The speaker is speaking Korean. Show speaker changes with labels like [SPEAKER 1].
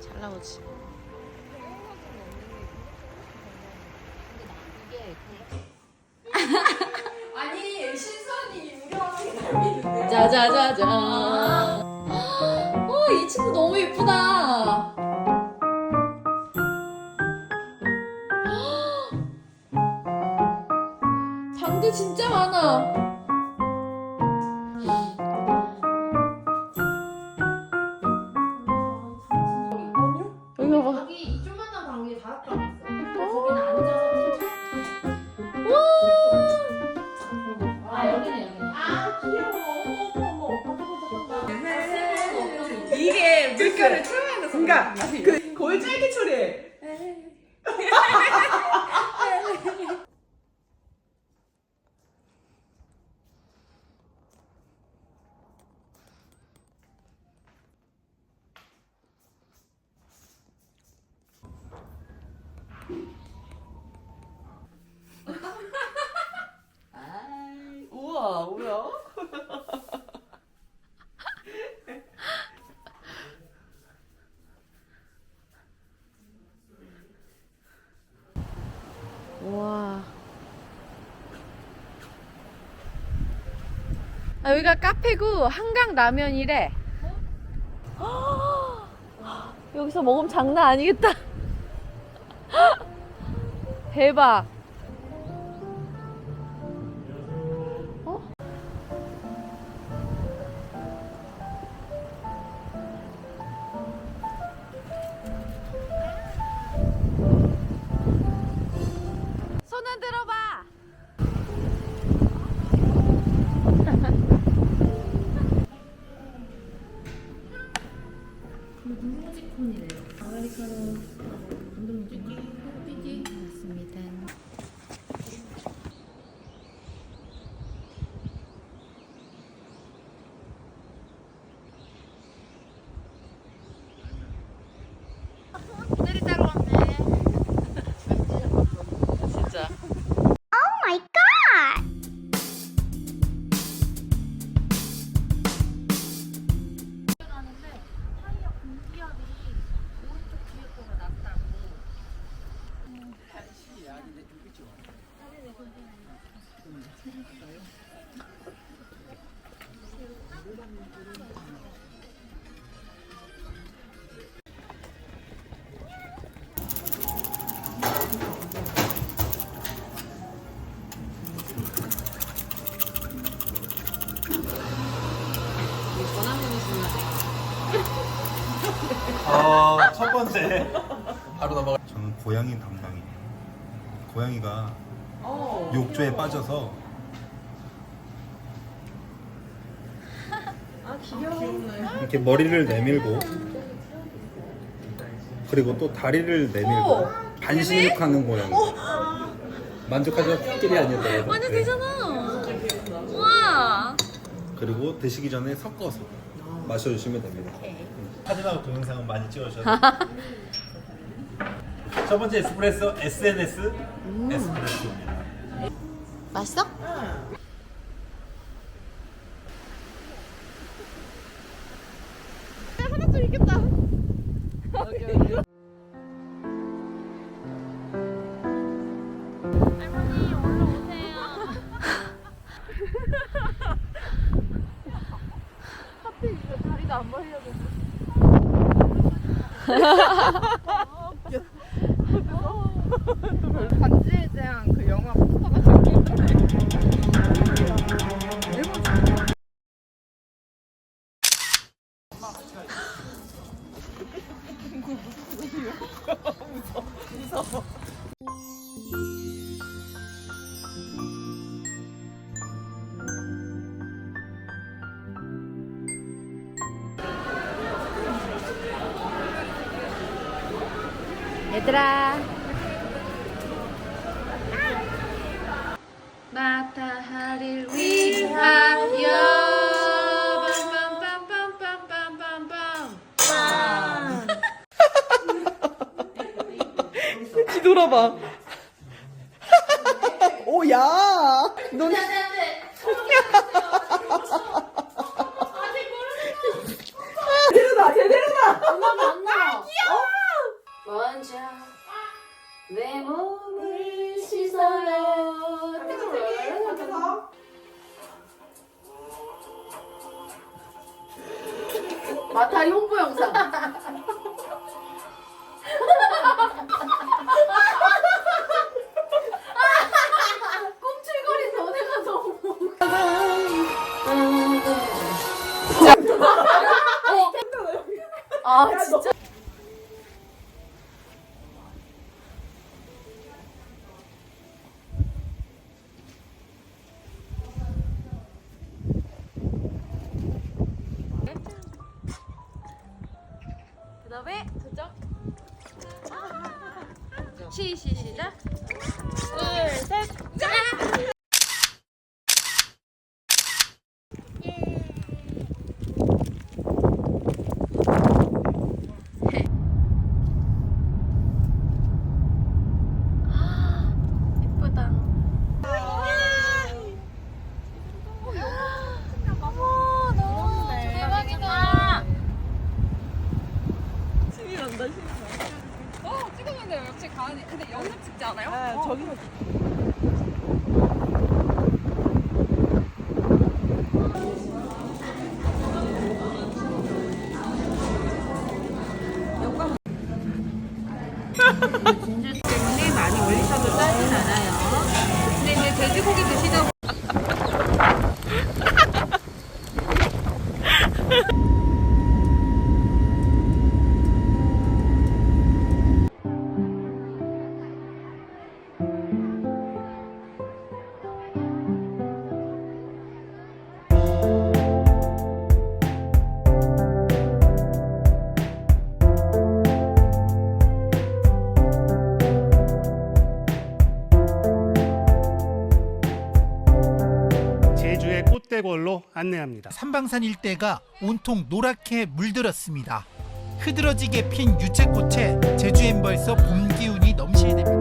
[SPEAKER 1] 잘 나오지.
[SPEAKER 2] 아니 신선이 닮았는데
[SPEAKER 1] 짜자자잔. 어, 이 친구 너무 예쁘다. 방들 진짜 많아. 여기 봐봐.
[SPEAKER 2] 여기 이 조만한 방에 다섯 방 있어. 거기는 앉아서 아 여기는 여기는 아 귀여워. 어머 어머 어머
[SPEAKER 3] 이게 물결을 돼서 그러니까 그 거의 짧게 처리해 우와 뭐야
[SPEAKER 1] 와. 아, 여기가 카페고 한강 라면이래. 여기서 먹으면 장난 아니겠다. 대박.
[SPEAKER 4] 첫 번째 바로 넘어가. 저는 고양이 담당이에요. 고양이가
[SPEAKER 3] 어.
[SPEAKER 4] 욕조에 빠져서 이렇게 머리를 내밀고 그리고 또 다리를 내밀고 반신욕하는 고양이. 만족하죠? 끼리 아니었다고.
[SPEAKER 1] 완전 되잖아. 와.
[SPEAKER 4] 그리고 드시기 전에 섞어서 마셔주시면 됩니다. 사진하고 동영상은 많이 찍으셔도. 첫 번째 에스프레소 SNS 에스프레소입니다.
[SPEAKER 1] 맛있어? 하나쯤 있겠다.
[SPEAKER 3] 반지에 대한 그 영화 포스터가 지금
[SPEAKER 1] 얘들아. 마타하리를 위하여. 빰빰빰빰빰빰빰
[SPEAKER 3] 뒤돌아봐. 오야. 넌
[SPEAKER 2] 내 몸을 씻어요. 뜨거워.
[SPEAKER 1] 마타리 홍보 영상. 시시 시작. 둘 셋. 짠. 예쁘다. 어머, 너무 대박이다.
[SPEAKER 5] 어, 찍었는데 역시 가은이. 근데 연습 찍지 않아요?
[SPEAKER 3] 아, 저기
[SPEAKER 6] 600월로 안내합니다.
[SPEAKER 7] 삼방산 일대가 온통 노랗게 물들었습니다. 흐드러지게 핀 유채꽃에 제주엔 벌써 봄 기운이 넘치게 됩니다.